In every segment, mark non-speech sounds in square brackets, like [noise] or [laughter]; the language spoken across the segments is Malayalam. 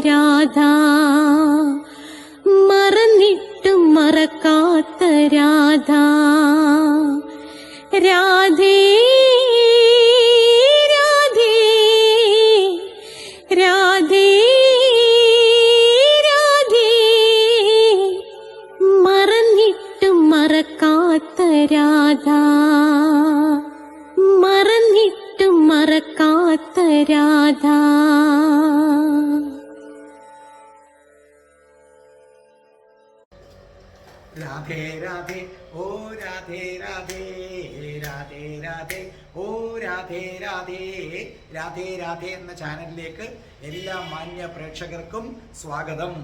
രാധ രാധേ രാധേ ഓ രാധേ രാധേ രാധേ രാധേ ഓ രാധേ രാധേ രാധേ രാധേ എന്ന ചാനലിലേക്ക് എല്ലാ മാന്യ പ്രേക്ഷകർക്കും സ്വാഗതം.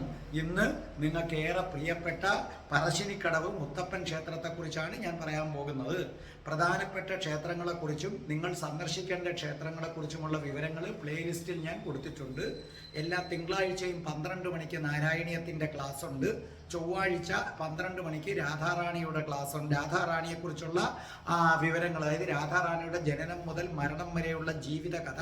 ഇന്ന് നിങ്ങൾക്ക് ഏറെ പ്രിയപ്പെട്ട പറശ്ശിനിക്കടവ് മുത്തപ്പൻ ക്ഷേത്രത്തെക്കുറിച്ചാണ് ഞാൻ പറയാൻ പോകുന്നത്. പ്രധാനപ്പെട്ട ക്ഷേത്രങ്ങളെക്കുറിച്ചും നിങ്ങൾ സന്ദർശിക്കേണ്ട ക്ഷേത്രങ്ങളെക്കുറിച്ചുമുള്ള വിവരങ്ങൾ പ്ലേലിസ്റ്റിൽ ഞാൻ കൊടുത്തിട്ടുണ്ട്. എല്ലാ തിങ്കളാഴ്ചയും പന്ത്രണ്ട് മണിക്ക് നാരായണീയത്തിന്റെ ക്ലാസ് ഉണ്ട് ചൊവ്വാഴ്ച പന്ത്രണ്ട് മണിക്ക് രാധാറാണിയുടെ ക്ലാസ് ഉണ്ട് രാധാറാണിയെക്കുറിച്ചുള്ള വിവരങ്ങൾ അതായത് രാധാറാണിയുടെ ജനനം മുതൽ മരണം വരെയുള്ള ജീവിതകഥ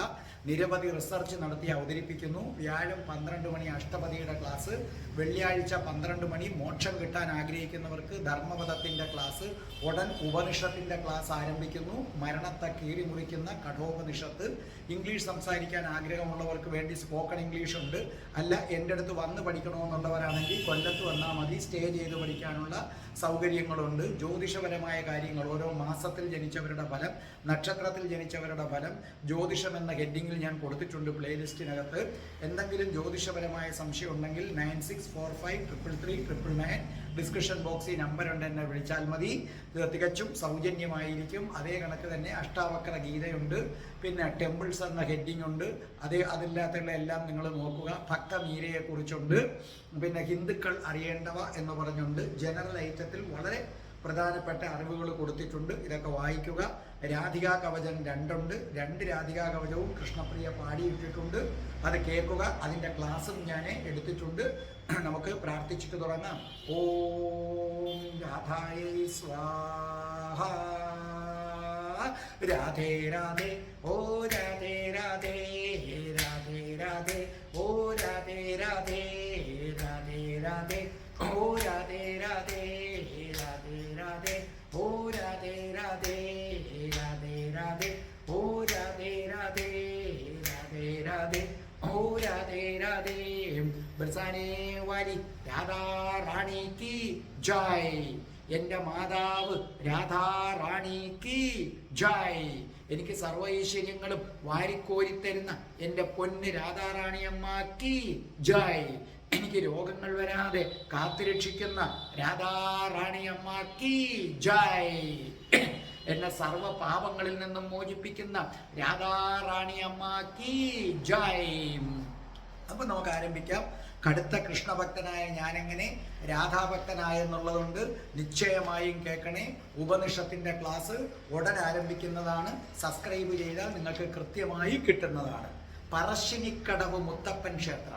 നിരവധി റിസർച്ച് നടത്തി അവതരിപ്പിക്കുന്നു. വ്യാഴം പന്ത്രണ്ട് മണി അഷ്ടപതിയുടെ ക്ലാസ് വെള്ളിയാഴ്ച പന്ത്രണ്ട് മണി മോക്ഷം കിട്ടാൻ ആഗ്രഹിക്കുന്നവർക്ക് ധർമ്മപഥത്തിന്റെ ക്ലാസ് ഉടൻ ഉപനിഷത്തിന്റെ ക്ലാസ് ആരംഭിക്കുന്നു. മരണത്തെ കീറി മുറിക്കുന്ന കഠോപനിഷത്ത്. ഇംഗ്ലീഷ് സംസാരിക്കാൻ ആഗ്രഹമുള്ളവർക്ക് വേണ്ടി സ്പോക്കൺ ഇംഗ്ലീഷ് ഉണ്ട്. അല്ല എന്റെ അടുത്ത് വന്ന് പഠിക്കണമെന്നുള്ളവരാണെങ്കിൽ കൊല്ലത്ത് വന്നാൽ മതി. സ്റ്റേ ചെയ്ത് പഠിക്കാനുള്ള സൗകര്യങ്ങളുണ്ട്. ജ്യോതിഷപരമായ കാര്യങ്ങൾ. ഓരോ മാസത്തിൽ ജനിച്ചവരുടെ ഫലം നക്ഷത്രത്തിൽ ജനിച്ചവരുടെ ഫലം ജ്യോതിഷം എന്ന ഹെഡിങ്ങിൽ ഞാൻ കൊടുത്തിട്ടുണ്ട് പ്ലേലിസ്റ്റിനകത്ത്. എന്തെങ്കിലും ജ്യോതിഷപരമായ സംശയം ഉണ്ടെങ്കിൽ nine six four five triple three triple nine description ബോക്സിൽ നമ്പർ ഉണ്ട് എന്നെ വിളിച്ചാൽ മതി. ഇത് തികച്ചും സൗജന്യമായിരിക്കും. അതേ കണക്ക് തന്നെ അഷ്ടാവക്ര ഗീതയുണ്ട്. പിന്നെ ടെമ്പിൾസ് എന്ന ഹെഡിങ് ഉണ്ട്. അതേ അതില്ലാത്തുള്ള എല്ലാം നിങ്ങൾ നോക്കുക. ഭക്തമീരയെക്കുറിച്ചുണ്ട്. പിന്നെ ഹിന്ദുക്കൾ അറിയേണ്ടവ എന്ന് പറഞ്ഞുണ്ട്. ജനറൽ ഐറ്റത്തിൽ വളരെ പ്രധാനപ്പെട്ട അറിവുകൾ കൊടുത്തിട്ടുണ്ട്. ഇതൊക്കെ വായിക്കുക. രാധികാ കവചം രണ്ടുണ്ട്. രണ്ട് രാധികാ കവചവും കൃഷ്ണപ്രിയ പാടിയിട്ടിട്ടുണ്ട്. അത് കേൾക്കുക. അതിന്റെ ക്ലാസ്സും ഞാൻ എടുത്തിട്ടുണ്ട്. നമുക്ക് പ്രാർത്ഥിച്ചിട്ട് തുടങ്ങാം. ഓം രാധായേ സ്വാഹ. രാധേ രാധേ. ഓ രാധേ രാധേ. രാധേ രാധേ. ഓ രാധേ രാധേ. രാധേ രാധേ. റാണിക്ക് ജായ്. എന്റെ മാതാവ് രാധാ റാണിക്ക് ജയ്. എനിക്ക് സർവൈശ്വര്യങ്ങളും വാരിക്കോരിത്തരുന്ന എന്റെ പൊന്ന് രാധാറാണിയമ്മക്ക് ജായ്. എനിക്ക് രോഗങ്ങൾ വരാതെ കാത്തുരക്ഷിക്കുന്ന രാധാറാണിയമ്മക്ക് ജായ്. എന്നെ സർവ പാപങ്ങളിൽ നിന്നും മോചിപ്പിക്കുന്ന രാധാറാണി അമ്മയ്ക്ക് ജയ്. അപ്പൊ നമുക്ക് ആരംഭിക്കാം. കടുത്ത കൃഷ്ണഭക്തനായ ഞാനെങ്ങനെ രാധാഭക്തനായെന്നുള്ളതുകൊണ്ട് നിശ്ചയമായും കേൾക്കണേ. ഉപനിഷത്തിന്റെ ക്ലാസ് ഉടൻ ആരംഭിക്കുന്നതാണ്. സബ്സ്ക്രൈബ് ചെയ്താൽ നിങ്ങൾക്ക് കൃത്യമായി കിട്ടുന്നതാണ്. പറശ്ശിനിക്കടവ് മുത്തപ്പൻ ക്ഷേത്രം.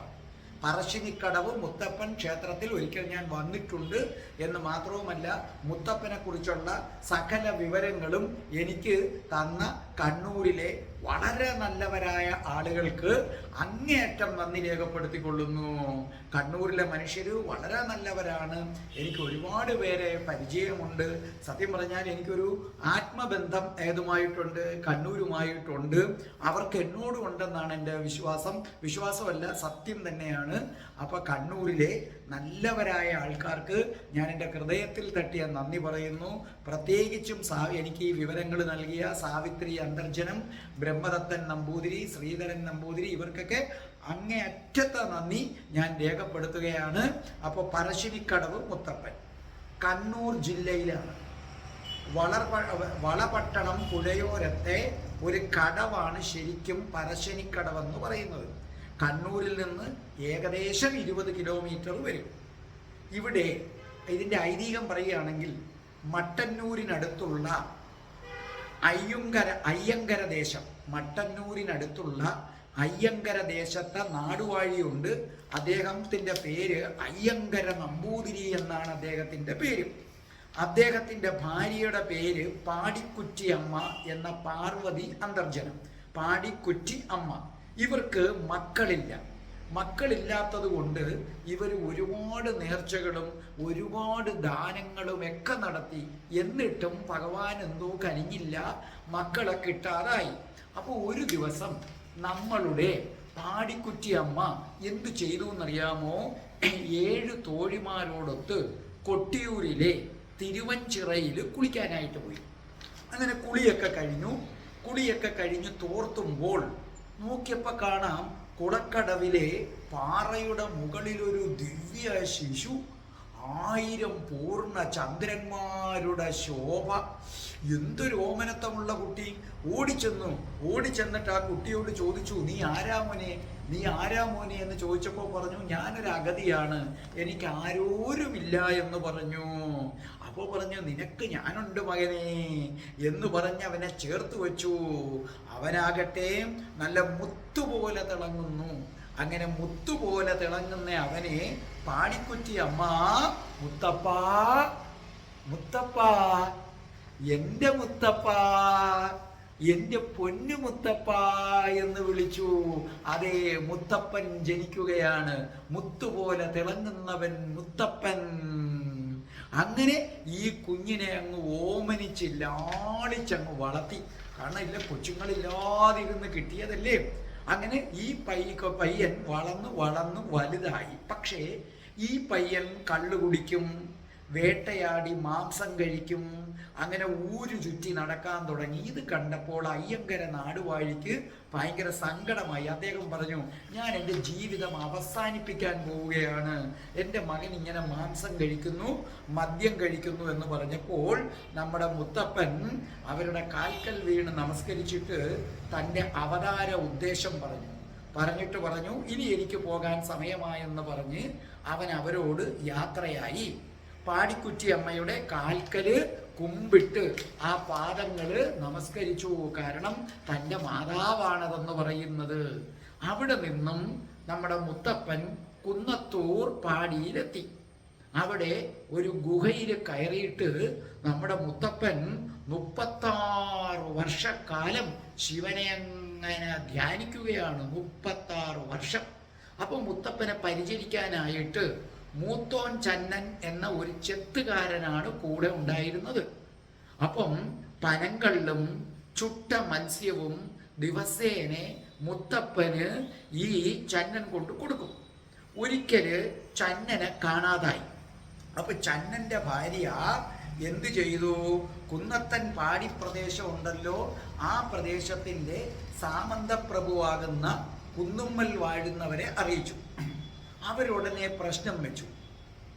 പറശ്ശിനിക്കടവ് മുത്തപ്പൻ ക്ഷേത്രത്തിൽ ഒരിക്കൽ ഞാൻ വന്നിട്ടുണ്ട് എന്ന് മാത്രവുമല്ല മുത്തപ്പനെക്കുറിച്ചുള്ള സകല വിവരങ്ങളും എനിക്ക് തന്ന കണ്ണൂരിലെ വളരെ നല്ലവരായ ആളുകൾക്ക് അങ്ങേയറ്റം നന്ദി രേഖപ്പെടുത്തിക്കൊള്ളുന്നു. കണ്ണൂരിലെ മനുഷ്യർ വളരെ നല്ലവരാണ്. എനിക്ക് ഒരുപാട് പേരെ പരിചയമുണ്ട്. സത്യം പറഞ്ഞാൽ എനിക്കൊരു ആത്മബന്ധം ഏതുമായിട്ടുണ്ട് കണ്ണൂരുമായിട്ടുണ്ട്. അവർക്ക് എന്നോടും ഉണ്ടെന്നാണ് എന്റെ വിശ്വാസം. വിശ്വാസമല്ല സത്യം തന്നെയാണ്. അപ്പോൾ കണ്ണൂരിലെ നല്ലവരായ ആൾക്കാർക്ക് ഞാൻ എന്റെ ഹൃദയത്തിൽ തട്ടിയ നന്ദി പറയുന്നു. പ്രത്യേകിച്ചും സാ എനിക്ക് ഈ വിവരങ്ങൾ നൽകിയ സാവിത്രി അന്തർജനം ബ്രഹ്മദത്തൻ നമ്പൂതിരി ശ്രീധരൻ നമ്പൂതിരി ഇവർക്കൊക്കെ അങ്ങേയറ്റത്തെ നന്ദി ഞാൻ രേഖപ്പെടുത്തുകയാണ്. അപ്പോൾ പറശ്ശിനിക്കടവ് മുത്തപ്പൻ. കണ്ണൂർ ജില്ലയിലാണ്. വളർ വളപട്ടണം പുഴയോരത്തെ ഒരു കടവാണ് ശരിക്കും പറശ്ശിനിക്കടവെന്ന് പറയുന്നത്. കണ്ണൂരിൽ നിന്ന് ഏകദേശം ഇരുപത് കിലോമീറ്റർ വരും. ഇവിടെ ഇതിന്റെ ഐതിഹ്യം പറയുകയാണെങ്കിൽ മട്ടന്നൂരിനടുത്തുള്ള അയ്യങ്കര അയ്യങ്കര ദേശം. മട്ടന്നൂരിനടുത്തുള്ള അയ്യങ്കര ദേശത്തെ നാടുവാഴിയുണ്ട്. അദ്ദേഹത്തിന്റെ പേര് അയ്യങ്കര നമ്പൂതിരി എന്നാണ് അദ്ദേഹത്തിന്റെ പേര്. അദ്ദേഹത്തിന്റെ ഭാര്യയുടെ പേര് പാടിക്കുറ്റി അമ്മ എന്ന പാർവതി അന്തർജനം. പാടിക്കുറ്റി അമ്മ. ഇവർക്ക് മക്കളില്ല. മക്കളില്ലാത്തത് കൊണ്ട് ഇവർ ഒരുപാട് നേർച്ചകളും ഒരുപാട് ദാനങ്ങളും ഒക്കെ നടത്തി. എന്നിട്ടും ഭഗവാൻ എന്തോ കനിഞ്ഞില്ല. മക്കളെ കിട്ടാതായി. അപ്പോൾ ഒരു ദിവസം നമ്മളുടെ പാടിക്കുറ്റി അമ്മ എന്തു ചെയ്തു എന്നറിയാമോ? ഏഴ് തോഴിമാരോടൊത്ത് കൊട്ടിയൂരിലെ തിരുവഞ്ചിറയിൽ കുളിക്കാനായിട്ട് പോയി. അങ്ങനെ കുളിയൊക്കെ കഴിഞ്ഞു. കുളിയൊക്കെ കഴിഞ്ഞ് തോർത്തുമ്പോൾ നോക്കിയപ്പോൾ കാണാം കുടക്കടവിലെ പാറയുടെ മുകളിലൊരു ദിവ്യ ശിശു ആയിരം പൂർണ ചന്ദ്രന്മാരുടെ ശോഭ. എന്തൊരു ഓമനത്വമുള്ള കുട്ടി. ഓടിച്ചെന്നു. ഓടിച്ചെന്നിട്ട് ആ കുട്ടിയോട് ചോദിച്ചു നീ ആരാ മോനെ? നീ ആരാ മോനെ? എന്ന് ചോദിച്ചപ്പോൾ പറഞ്ഞു ഞാനൊരു അഗതിയാണ്. എനിക്ക് ആരോരുമില്ല എന്ന് പറഞ്ഞു. അപ്പോൾ പറഞ്ഞു നിനക്ക് ഞാനുണ്ട് മകനെ. എന്ന് പറഞ്ഞ് അവനെ ചേർത്ത് വെച്ചു. അവനാകട്ടെ നല്ല മുത്തുപോലെ തിളങ്ങുന്നു. അങ്ങനെ മുത്തുപോലെ തിളങ്ങുന്ന അവനെ പാടിക്കുറ്റി അമ്മ മുത്തപ്പ മുത്തപ്പ എന്റെ മുത്തപ്പ എന്റെ പൊന്നു മുത്തപ്പ എന്ന് വിളിച്ചു. അതേ മുത്തപ്പൻ ജനിക്കുകയാണ്. മുത്തുപോലെ തിളങ്ങുന്നവൻ മുത്തപ്പൻ. അങ്ങനെ ഈ കുഞ്ഞിനെ അങ്ങ് ഓമനിച്ച് ലാളിച്ചങ്ങ് വളർത്തി. കാരണം ഇല്ല കൊച്ചുങ്ങളില്ലാതിരുന്ന് കിട്ടിയതല്ലേ? അങ്ങനെ ഈ പയ്യ പയ്യൻ വളർന്നു വളർന്നു വലുതായി. പക്ഷേ ഈ പയ്യൻ കള്ളു കുടിക്കും വേട്ടയാടി മാംസം കഴിക്കും. അങ്ങനെ ഊരു ചുറ്റി നടക്കാൻ തുടങ്ങി. ഇത് കണ്ടപ്പോൾ അയ്യങ്കര നാടുവാഴിക്ക് ഭയങ്കര സങ്കടമായി. അദ്ദേഹം പറഞ്ഞു ഞാൻ എന്റെ ജീവിതം അവസാനിപ്പിക്കാൻ പോവുകയാണ്. എന്റെ മകൻ ഇങ്ങനെ മാംസം കഴിക്കുന്നു മദ്യം കഴിക്കുന്നു എന്ന് പറഞ്ഞപ്പോൾ നമ്മുടെ മുത്തപ്പൻ അവരുടെ കാൽക്കൽ വീണ് നമസ്കരിച്ചിട്ട് തന്റെ അവതാര ഉദ്ദേശം പറഞ്ഞു. പറഞ്ഞിട്ട് പറഞ്ഞു ഇനി എനിക്ക് പോകാൻ സമയമായെന്ന് പറഞ്ഞ് അവൻ അവരോട് യാത്രയായി. പാടിക്കുറ്റി അമ്മയുടെ കാൽക്കൽ കുമ്പിട്ട് ആ പാദങ്ങൾ നമസ്കരിച്ചു. കാരണം തന്റെ മാതാവാണതെന്ന് പറയുന്നത്. അവിടെ നിന്നും നമ്മുടെ മുത്തപ്പൻ കുന്നത്തൂർ പാടിയിലെത്തി. അവിടെ ഒരു ഗുഹയിൽ കയറിയിട്ട് നമ്മുടെ മുത്തപ്പൻ മുപ്പത്താറ് വർഷക്കാലം ശിവനെ അങ്ങനെ ധ്യാനിക്കുകയാണ്. മുപ്പത്താറ് വർഷം. അപ്പോൾ മുത്തപ്പനെ പരിചരിക്കാനായിട്ട് മൂത്തോൻ ചന്നൻ എന്ന ഒരു ചെത്തുകാരനാണ് കൂടെ ഉണ്ടായിരുന്നത്. അപ്പം പനങ്കള്ളും ചുട്ട മത്സ്യവും ദിവസേനെ മുത്തപ്പന് ഈ ചന്നൻ കൊണ്ട് കൊടുക്കും. ഒരിക്കൽ ചന്നനെ കാണാതായി. അപ്പൊ ചന്നന്റെ ഭാര്യ എന്ത് ചെയ്തു? കുന്നത്തൻ പാടി പ്രദേശം ഉണ്ടല്ലോ ആ പ്രദേശത്തിന്റെ സാമന്തപ്രഭുവാകുന്ന കുന്നുമ്മൽ വാഴുന്നവരെ അറിയിച്ചു. അവരുടനെ പ്രശ്നം വെച്ചു.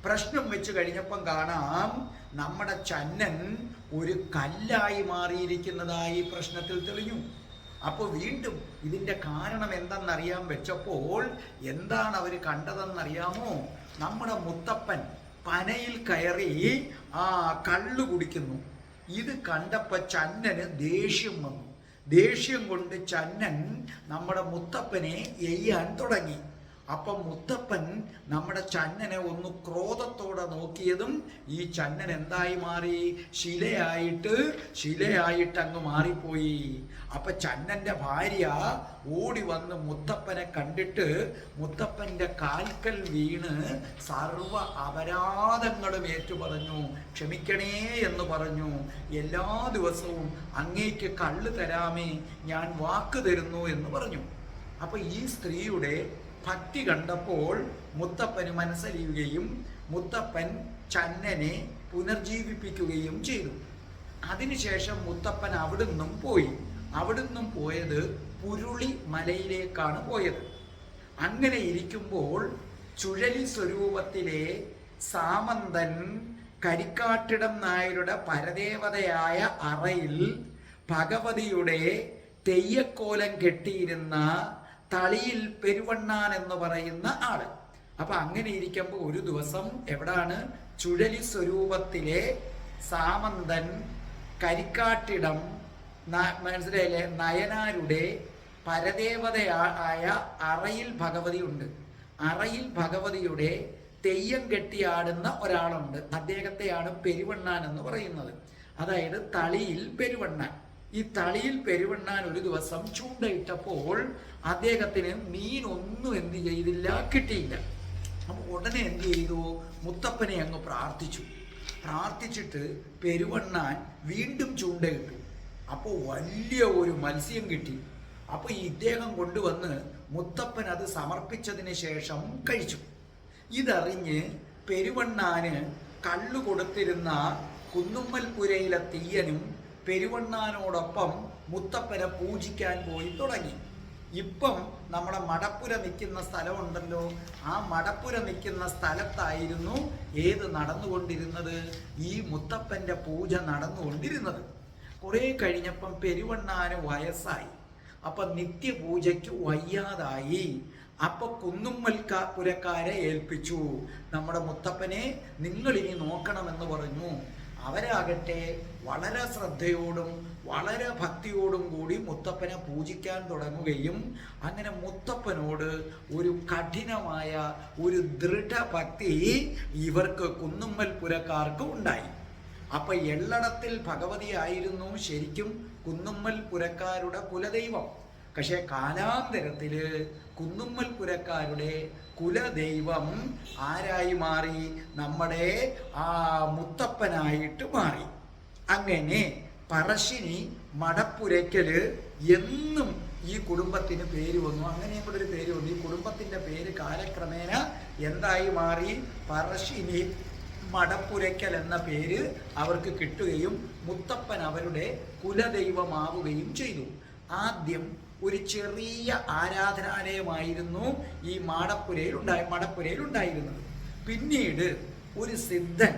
പ്രശ്നം വെച്ചു കഴിഞ്ഞപ്പം കാണാം നമ്മുടെ ചന്നൻ ഒരു കല്ലായി മാറിയിരിക്കുന്നതായി പ്രശ്നത്തിൽ തെളിഞ്ഞു. അപ്പോൾ വീണ്ടും ഇതിന്റെ കാരണം എന്തെന്നറിയാൻ വെച്ചപ്പോൾ എന്താണ് അവർ കണ്ടതെന്നറിയാമോ? നമ്മുടെ മുത്തപ്പൻ പനയിൽ കയറി ആ കള്ളു കുടിക്കുന്നു. ഇത് കണ്ടപ്പോൾ ചന്നന് ദേഷ്യം വന്നു. ദേഷ്യം കൊണ്ട് ചന്നൻ നമ്മുടെ മുത്തപ്പനെ എയ്യാൻ തുടങ്ങി. അപ്പം മുത്തപ്പൻ നമ്മുടെ ചന്നനെ ഒന്ന് ക്രോധത്തോടെ നോക്കിയതും ഈ ചന്നൻ എന്തായി മാറി? ശിലയായിട്ട് ശിലയായിട്ട് അങ്ങ് മാറിപ്പോയി. അപ്പൊ ചന്നന്റെ ഭാര്യ ഓടി വന്ന് മുത്തപ്പനെ കണ്ടിട്ട് മുത്തപ്പന്റെ കാൽക്കൽ വീണ് സർവ അപരാധങ്ങളും ഏറ്റുപറഞ്ഞു. ക്ഷമിക്കണേ എന്ന് പറഞ്ഞു. എല്ലാ ദിവസവും അങ്ങേക്ക് കള്ള് തരാമേ ഞാൻ വാക്ക് തരുന്നു എന്ന് പറഞ്ഞു. അപ്പൊ ഈ സ്ത്രീയുടെ ഭക്തി കണ്ടപ്പോൾ മുത്തപ്പന് മനസ്സലിയുകയും മുത്തപ്പൻ ചന്നനെ പുനർജീവിപ്പിക്കുകയും ചെയ്തു. അതിനുശേഷം മുത്തപ്പൻ അവിടുന്നും പോയി. അവിടുന്നും പോയത് പുരുളി മലയിലേക്കാണ് പോയത്. അങ്ങനെ ഇരിക്കുമ്പോൾ ചുഴലി സ്വരൂപത്തിലെ സാമന്തൻ കരിക്കാട്ടിടം നായരുടെ പരദേവതയായ അറയിൽ ഭഗവതിയുടെ തെയ്യക്കോലം കെട്ടിയിരുന്ന തളിയിൽ പെരുവണ്ണാൻ എന്ന് പറയുന്ന ആൾ. അപ്പൊ അങ്ങനെ ഇരിക്കുമ്പോൾ ഒരു ദിവസം എവിടാണ്? ചുഴലി സ്വരൂപത്തിലെ സാമന്തൻ കരിക്കാട്ടിടം മനസ്സിലായില്ലേ? നയനാരുടെ പരദേവതയായ അറയിൽ ഭഗവതി ഉണ്ട് അറയിൽ ഭഗവതിയുടെ തെയ്യം കെട്ടിയാടുന്ന ഒരാളുണ്ട്. അദ്ദേഹത്തെയാണ് പെരുവണ്ണാൻ എന്ന് പറയുന്നത്. അതായത് തളിയിൽ പെരുവണ്ണാൻ. ഈ തളിയിൽ പെരുവണ്ണാൻ ഒരു ദിവസം ചൂണ്ടയിട്ടപ്പോൾ അദ്ദേഹത്തിന് മീൻ ഒന്നും എന്ത് ചെയ്തില്ല കിട്ടിയില്ല. അപ്പൊ ഉടനെ എന്ത് ചെയ്തു? മുത്തപ്പനെ അങ്ങ് പ്രാർത്ഥിച്ചു. പ്രാർത്ഥിച്ചിട്ട് പെരുവണ്ണാൻ വീണ്ടും ചൂണ്ടയിട്ടു. അപ്പോൾ വലിയ ഒരു മത്സ്യം കിട്ടി. അപ്പോൾ ഈ ഇദ്ദേഹം കൊണ്ടുവന്ന് മുത്തപ്പൻ അത് സമർപ്പിച്ചതിന് ശേഷം കഴിച്ചു. ഇതറിഞ്ഞ് പെരുവണ്ണാന് കള്ളു കൊടുത്തിരുന്ന കുന്നുമ്മൽപുരയിലെ തീയനും പെരുവണ്ണാനോടൊപ്പം മുത്തപ്പനെ പൂജിക്കാൻ പോയി തുടങ്ങി. ഇപ്പം നമ്മുടെ മടപ്പുര നിൽക്കുന്ന സ്ഥലമുണ്ടല്ലോ. ആ മടപ്പുര നിൽക്കുന്ന സ്ഥലത്തായിരുന്നു ഏത് നടന്നുകൊണ്ടിരുന്നത്? ഈ മുത്തപ്പന്റെ പൂജ നടന്നുകൊണ്ടിരുന്നത്. കുറേ കഴിഞ്ഞപ്പം പെരുവണ്ണാന് വയസ്സായി. അപ്പൊ നിത്യപൂജയ്ക്ക് വയ്യാതായി. അപ്പൊ കുന്നുമ്മൽ പുരക്കാരെ ഏൽപ്പിച്ചു. നമ്മുടെ മുത്തപ്പനെ നിങ്ങൾ ഇനി നോക്കണമെന്ന് പറഞ്ഞു. അവരാകട്ടെ വളരെ ശ്രദ്ധയോടും വളരെ ഭക്തിയോടും കൂടി മുത്തപ്പനെ പൂജിക്കാൻ തുടങ്ങുകയും അങ്ങനെ മുത്തപ്പനോട് ഒരു കഠിനമായ ഒരു ദൃഢ ഭക്തി ഇവർക്ക് കുന്നുമ്മൽ പുരക്കാർക്ക് ഉണ്ടായി. അപ്പൊ എള്ളടത്തിൽ ഭഗവതി ആയിരുന്നു ശരിക്കും കുന്നുമ്മൽ പുരക്കാരുടെ കുലദൈവം. പക്ഷെ കാലാന്തരത്തിൽ കുന്നുമ്മൽ പുരക്കാരുടെ കുലദൈവം ആരായി മാറി? നമ്മുടെ ആ മുത്തപ്പനായിട്ട് മാറി. അങ്ങനെ പറശ്ശിനി മടപ്പുരയ്ക്കൽ എന്നും ഈ കുടുംബത്തിന് പേര് വന്നു. അങ്ങനെയും കൂടെ ഒരു പേര് വന്നു. ഈ കുടുംബത്തിന്റെ പേര് കാലക്രമേണ എന്തായി മാറി? പറശ്ശിനി മടപ്പുരയ്ക്കൽ എന്ന പേര് അവർക്ക് കിട്ടുകയും മുത്തപ്പൻ അവരുടെ കുലദൈവമാവുകയും ചെയ്തു. ആദ്യം ഒരു ചെറിയ ആരാധനാലയമായിരുന്നു ഈ മാടപ്പുരയിൽ ഉണ്ടായി മടപ്പുരയിൽ ഉണ്ടായിരുന്നത്. പിന്നീട് ഒരു സിദ്ധൻ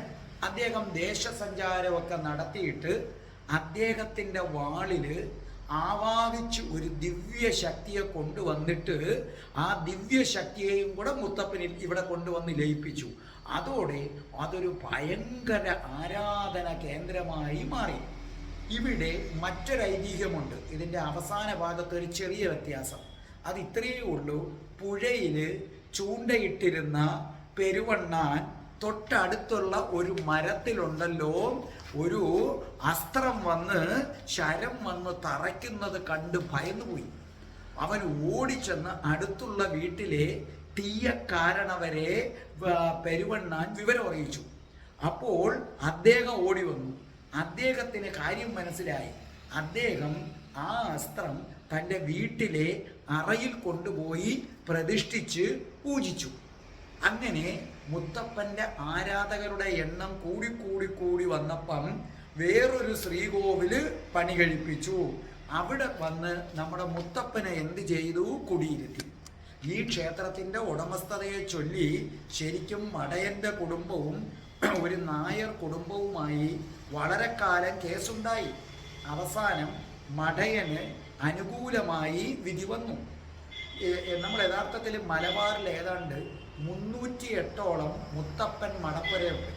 അദ്ദേഹം ദേശസഞ്ചാരമൊക്കെ നടത്തിയിട്ട് അദ്ദേഹത്തിന്റെ വാളിൽ ആവാഹിച്ച് ഒരു ദിവ്യ ശക്തിയെ കൊണ്ടുവന്നിട്ട് ആ ദിവ്യ ശക്തിയെയും കൂടെ മുത്തപ്പനിൽ ഇവിടെ കൊണ്ടുവന്ന് ലയിപ്പിച്ചു. അതോടെ അതൊരു ഭയങ്കര ആരാധന കേന്ദ്രമായി മാറി. ഇവിടെ മറ്റൊരു ഐതിഹ്യമുണ്ട്. ഇതിന്റെ അവസാന ഭാഗത്ത് ഒരു ചെറിയ വ്യത്യാസം. അത് ഇത്രയേ ഉള്ളൂ. പുഴയിൽ ചൂണ്ടയിട്ടിരുന്ന പെരുവണ്ണാൻ തൊട്ടടുത്തുള്ള ഒരു മരത്തിലുണ്ടല്ലോ. ഒരു അസ്ത്രം വന്ന് ശരം വന്ന് തറയ്ക്കുന്നത് കണ്ട് ഭയന്നുപോയി. അവൻ ഓടിച്ചെന്ന് അടുത്തുള്ള വീട്ടിലെ തീയക്കാരണവരെ പെരുവണ്ണാൻ വിവരം അറിയിച്ചു. അപ്പോൾ അദ്ദേഹം ഓടി വന്നു. അദ്ദേഹത്തിന് കാര്യം മനസ്സിലായി. അദ്ദേഹം ആ അസ്ത്രം തന്റെ വീട്ടിലെ അറയിൽ കൊണ്ടുപോയി പ്രതിഷ്ഠിച്ച് പൂജിച്ചു. അങ്ങനെ മുത്തപ്പന്റെ ആരാധകരുടെ എണ്ണം കൂടിക്കൂടി കൂടി വന്നപ്പം വേറൊരു ശ്രീകോവിൽ പണി കഴിപ്പിച്ചു. അവിടെ വന്ന് നമ്മുടെ മുത്തപ്പനെ എന്ത് ചെയ്തു? കുടിയിരുത്തി. ഈ ക്ഷേത്രത്തിന്റെ ഉടമസ്ഥതയെ ചൊല്ലി ശരിക്കും മടയന്റെ കുടുംബവും [clears throat] ഒരു നായർ കുടുംബവുമായി വളരെ കാലം കേസുണ്ടായി. അവസാനം മഠയന് അനുകൂലമായി വിധി വന്നു. നമ്മൾ യഥാർത്ഥത്തിൽ മലബാറിൽ ഏതാണ്ട് മുന്നൂറ്റി എട്ടോളം മുത്തപ്പൻ മടപ്പുരയുണ്ട്.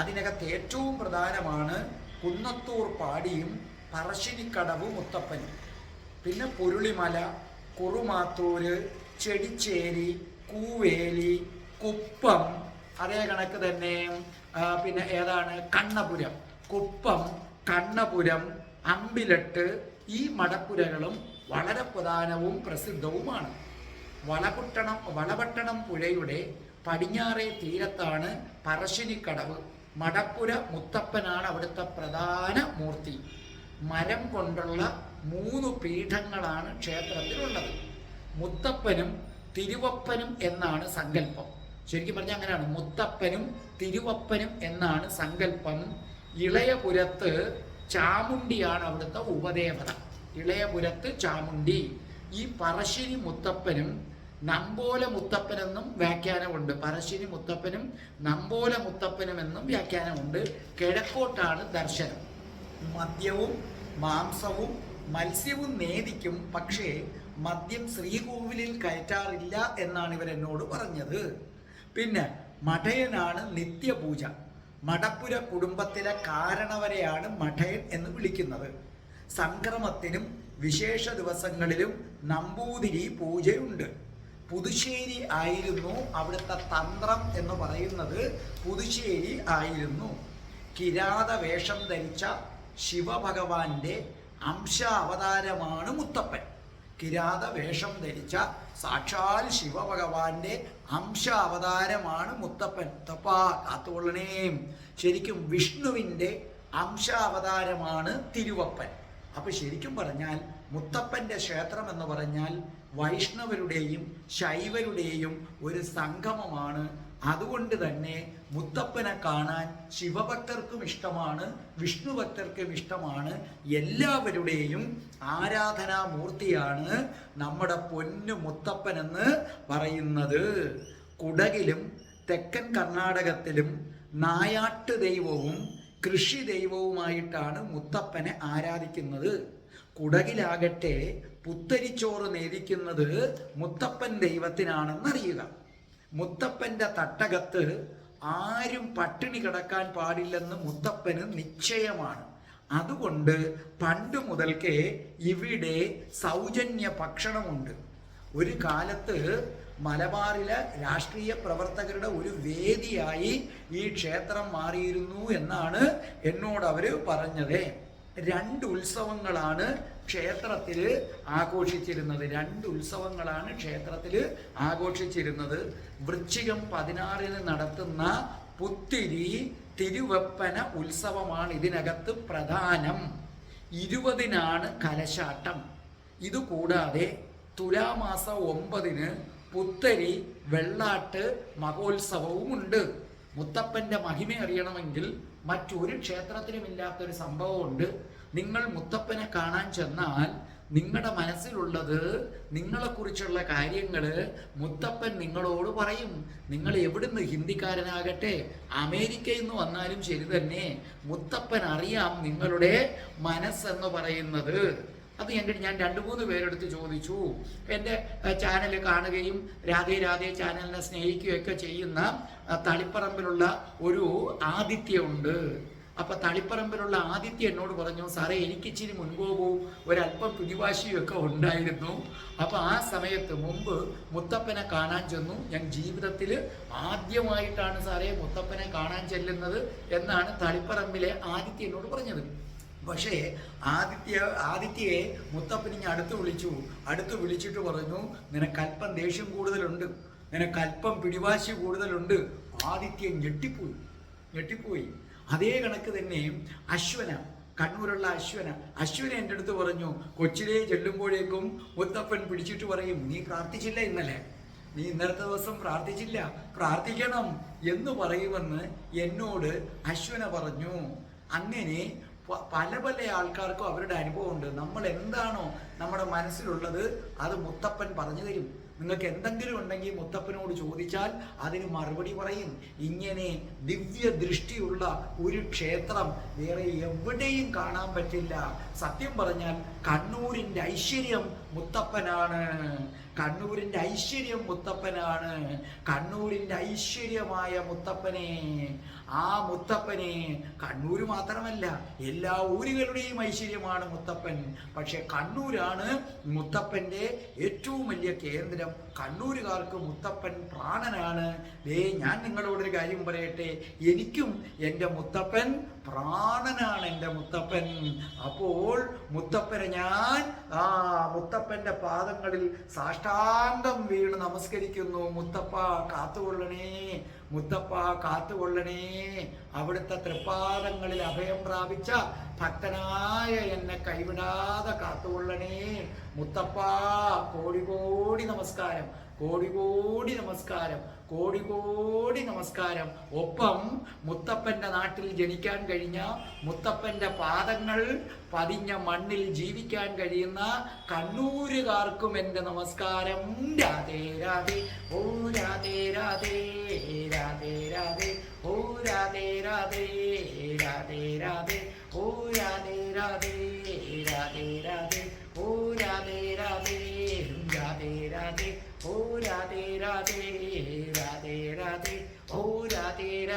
അതിനകത്ത് ഏറ്റവും പ്രധാനമാണ് കുന്നത്തൂർ പാടിയും പറശ്ശിനിക്കടവ് മുത്തപ്പനും. പിന്നെ പൊരുളിമല കുറുമാത്തൂര് ചെടിച്ചേരി കൂവേലി കുപ്പം അതേ കണക്ക് തന്നെ. പിന്നെ ഏതാണ്? കണ്ണപുരം. കുപ്പം കണ്ണപുരം അമ്പിലട്ട് ഈ മടപ്പുരകളും വളരെ പ്രധാനവും പ്രസിദ്ധവുമാണ്. വളപുട്ടണം വളപട്ടണം പുഴയുടെ പടിഞ്ഞാറേ തീരത്താണ് പറശ്ശിനിക്കടവ്. മടപ്പുര മുത്തപ്പനാണ് അവിടുത്തെ പ്രധാന മൂർത്തി. മരം കൊണ്ടുള്ള മൂന്ന് പീഠങ്ങളാണ് ക്ഷേത്രത്തിലുള്ളത്. മുത്തപ്പനും തിരുവപ്പനും എന്നാണ് സങ്കല്പം. ശരിക്കും പറഞ്ഞാൽ അങ്ങനെയാണ്. മുത്തപ്പനും തിരുവപ്പനും എന്നാണ് സങ്കല്പം. ഇളയപുരത്ത് ചാമുണ്ടിയാണ് അവിടുത്തെ ഉപദേവത. ഇളയപുരത്ത് ചാമുണ്ടി. ഈ പറശ്ശിനി മുത്തപ്പനും നമ്പോല മുത്തപ്പനെന്നും വ്യാഖ്യാനമുണ്ട്. പറശ്ശിനി മുത്തപ്പനും നമ്പോല മുത്തപ്പനും എന്നും വ്യാഖ്യാനമുണ്ട്. കിഴക്കോട്ടാണ് ദർശനം. മദ്യവും മാംസവും മത്സ്യവും നേദിക്കും പക്ഷേ മദ്യം ശ്രീകോവിലിൽ കയറ്റാറില്ല എന്നാണ് ഇവരെന്നോട് പറഞ്ഞത്. പിന്നെ മഠയനാണ് നിത്യപൂജ. മടപ്പുര കുടുംബത്തിലെ കാരണവരെയാണ് മഠയൻ എന്ന് വിളിക്കുന്നത്. സംക്രമത്തിനും വിശേഷ ദിവസങ്ങളിലും നമ്പൂതിരി പൂജയുണ്ട്. പുതുശ്ശേരി ആയിരുന്നു അവിടുത്തെ തന്ത്രം എന്ന് പറയുന്നത് പുതുശ്ശേരി ആയിരുന്നു. കിരാത വേഷം ധരിച്ച ശിവഭഗവാന്റെ അംശാവതാരമാണ് മുത്തപ്പൻ. കിരാത വേഷം ധരിച്ച സാക്ഷാൽ ശിവഭഗവാന്റെ അംശാവതാരമാണ് മുത്തപ്പൻ. തപ്പാ കാത്തുകൊള്ളണേം. ശരിക്കും വിഷ്ണുവിന്റെ അംശാവതാരമാണ് തിരുവപ്പൻ. അപ്പൊ ശരിക്കും പറഞ്ഞാൽ മുത്തപ്പന്റെ ക്ഷേത്രം എന്ന് പറഞ്ഞാൽ വൈഷ്ണവരുടെയും ശൈവരുടെയും ഒരു സംഗമമാണ്. അതുകൊണ്ട് തന്നെ മുത്തപ്പനെ കാണാൻ ശിവഭക്തർക്കും ഇഷ്ടമാണ് വിഷ്ണു ഭക്തർക്കും ഇഷ്ടമാണ് എല്ലാവരുടെയും ആരാധനാമൂർത്തിയാണ് നമ്മുടെ പൊന്നു മുത്തപ്പൻ എന്ന് പറയുന്നത്. കുടകിലും തെക്കൻ കർണാടകത്തിലും നായാട്ട് ദൈവവും കൃഷി ദൈവവുമായിട്ടാണ് മുത്തപ്പനെ ആരാധിക്കുന്നത്. കുടകിലാകട്ടെ പുത്തരിച്ചോറ് നേദിക്കുന്നത് മുത്തപ്പൻ ദൈവത്തിനാണെന്നറിയുക. മുത്തപ്പന്റെ തട്ടകത്ത് ആരും പട്ടിണി കിടക്കാൻ പാടില്ലെന്ന് മുത്തപ്പന് നിശ്ചയമാണ്. അതുകൊണ്ട് പണ്ട് മുതൽക്കേ ഇവിടെ സൗജന്യ ഭക്ഷണമുണ്ട്. ഒരു കാലത്ത് മലബാറിലെ രാഷ്ട്രീയ പ്രവർത്തകരുടെ ഒരു വേദിയായി ഈ ക്ഷേത്രം മാറിയിരുന്നു എന്നാണ് എന്നോട് അവർ പറഞ്ഞത്. രണ്ട് ഉത്സവങ്ങളാണ് ക്ഷേത്രത്തിൽ ആഘോഷിച്ചിരുന്നത് രണ്ട് ഉത്സവങ്ങളാണ് ക്ഷേത്രത്തിൽ ആഘോഷിച്ചിരുന്നത്. വൃശ്ചികം പതിനാറിന് നടത്തുന്ന പുത്തിരി തിരുവപ്പന ഉത്സവമാണ് ഇതിനകത്ത് പ്രധാനം. ഇരുപതിനാണ് കലശാട്ടം. ഇതുകൂടാതെ തുലാമാസം ഒമ്പതിന് പുത്തരി വെള്ളാട്ട് മഹോത്സവവുമുണ്ട്. മുത്തപ്പന്റെ മഹിമ അറിയണമെങ്കിൽ മറ്റൊരു ക്ഷേത്രത്തിലുമില്ലാത്തൊരു സംഭവമുണ്ട്. നിങ്ങൾ മുത്തപ്പനെ കാണാൻ ചെന്നാൽ നിങ്ങളുടെ മനസ്സിലുള്ളത് നിങ്ങളെക്കുറിച്ചുള്ള കാര്യങ്ങൾ മുത്തപ്പൻ നിങ്ങളോട് പറയും. നിങ്ങൾ എവിടുന്ന് ഹിന്ദിക്കാരനാകട്ടെ അമേരിക്കയിൽ നിന്ന് വന്നാലും ശരി തന്നെ മുത്തപ്പൻ അറിയാം നിങ്ങളുടെ മനസ്സെന്ന് പറയുന്നത്. അത് എന്റെ ഞാൻ രണ്ട് മൂന്ന് പേരെടുത്ത് ചോദിച്ചു. എന്റെ ചാനൽ കാണുകയും രാധേ രാധേ ചാനലിനെ സ്നേഹിക്കുകയൊക്കെ ചെയ്യുന്ന തളിപ്പറമ്പിലുള്ള ഒരു ആദിത്യമുണ്ട് അപ്പൊ തളിപ്പറമ്പിലുള്ള ആദിത്യ എന്നോട് പറഞ്ഞു സാറേ എനിക്ക് ഇച്ചിരി മുൻകോപവും ഒരല്പം പിടിവാശിയും ഒക്കെ ഉണ്ടായിരുന്നു. അപ്പൊ ആ സമയത്ത് മുമ്പ് മുത്തപ്പനെ കാണാൻ ചെന്നു. ഞാൻ ജീവിതത്തിൽ ആദ്യമായിട്ടാണ് സാറേ മുത്തപ്പനെ കാണാൻ ചെല്ലുന്നത് എന്നാണ് തളിപ്പറമ്പിലെ ആദിത്യ എന്നോട് പറഞ്ഞത്. പക്ഷേ ആദിത്യ ആദിത്യയെ മുത്തപ്പനിങ്ങ് അടുത്ത് വിളിച്ചു. അടുത്ത് വിളിച്ചിട്ട് പറഞ്ഞു നിനക്ക് അല്പം ദേഷ്യം കൂടുതലുണ്ട്. നിനക്ക് അല്പം പിടിവാശി കൂടുതലുണ്ട്. ആദിത്യൻ ഞെട്ടിപ്പോയി. ഞെട്ടിപ്പോയി. അതേ കണക്ക് തന്നെ അശ്വന കണ്ണൂരുള്ള അശ്വന. അശ്വന എന്റെ അടുത്ത് പറഞ്ഞു കൊച്ചിലേ ചെല്ലുമ്പോഴേക്കും മുത്തപ്പൻ പിടിച്ചിട്ട് പറയും നീ പ്രാർത്ഥിച്ചില്ല ഇന്നലെ? നീ ഇന്നലത്തെ ദിവസം പ്രാർത്ഥിച്ചില്ല? പ്രാർത്ഥിക്കണം എന്ന് പറയുമെന്ന് എന്നോട് അശ്വന പറഞ്ഞു. അങ്ങനെ പല പല ആൾക്കാർക്കും അവരുടെ അനുഭവമുണ്ട്. നമ്മൾ എന്താണോ നമ്മുടെ മനസ്സിലുള്ളത് അത് മുത്തപ്പൻ പറഞ്ഞു തരും. നിങ്ങൾക്ക് എന്തെങ്കിലും ഉണ്ടെങ്കിൽ മുത്തപ്പനോട് ചോദിച്ചാൽ അതിന് മറുപടി പറയും. ഇങ്ങനെ ദിവ്യ ദൃഷ്ടിയുള്ള ഒരു ക്ഷേത്രം വേറെ എവിടെയും കാണാൻ പറ്റില്ല. സത്യം പറഞ്ഞാൽ കണ്ണൂരിന്റെ ഐശ്വര്യം മുത്തപ്പനാണ്. കണ്ണൂരിന്റെ ഐശ്വര്യം മുത്തപ്പനാണ്. കണ്ണൂരിന്റെ ഐശ്വര്യമായ മുത്തപ്പനെ. ആ മുത്തപ്പനെ കണ്ണൂര് മാത്രമല്ല എല്ലാ ഊരുകളുടെയും ഐശ്വര്യമാണ് മുത്തപ്പൻ. പക്ഷെ കണ്ണൂരാണ് മുത്തപ്പന്റെ ഏറ്റവും വലിയ കേന്ദ്രം. കണ്ണൂരുകാർക്ക് മുത്തപ്പൻ പ്രാണനാണ്. ദേ ഞാൻ നിങ്ങളോടൊരു കാര്യം പറയട്ടെ. എനിക്കും എന്റെ മുത്തപ്പൻ പ്രാണനാണ് എന്റെ മുത്തപ്പൻ. അപ്പോൾ മുത്തപ്പനെ ഞാൻ ആ മുത്തപ്പന്റെ പാദങ്ങളിൽ സാഷ്ടാംഗം വീണ് നമസ്കരിക്കുന്നു. മുത്തപ്പ കാത്തുകൊള്ളണേ. മുത്തപ്പ കാത്തുകൊള്ളണേ. അവിടുത്തെ തൃപ്പാദങ്ങളിൽ അഭയം പ്രാപിച്ച ഭക്തനായ എന്നെ കൈവിടാതെ കാത്തുകൊള്ളണേ. മുത്തപ്പ കോടി കോടി നമസ്കാരം. കോടി കോടി നമസ്കാരം. കോടി കോടി നമസ്കാരം. ഒപ്പം മുത്തപ്പന്റെ നാട്ടിൽ ജനിക്കാൻ കഴിഞ്ഞ മുത്തപ്പന്റെ പാദങ്ങൾ പതിഞ്ഞ മണ്ണിൽ ജീവിക്കാൻ കഴിയുന്ന കണ്ണൂരുകാർക്കും എന്റെ നമസ്കാരം. രാധേ രാധേ. ഓ രാധേ രാധേ. രാധേ രാധേ. ഓ രാധേ രാധേ. രാധേ രാധേ. ഓ രാധേ രാധേ.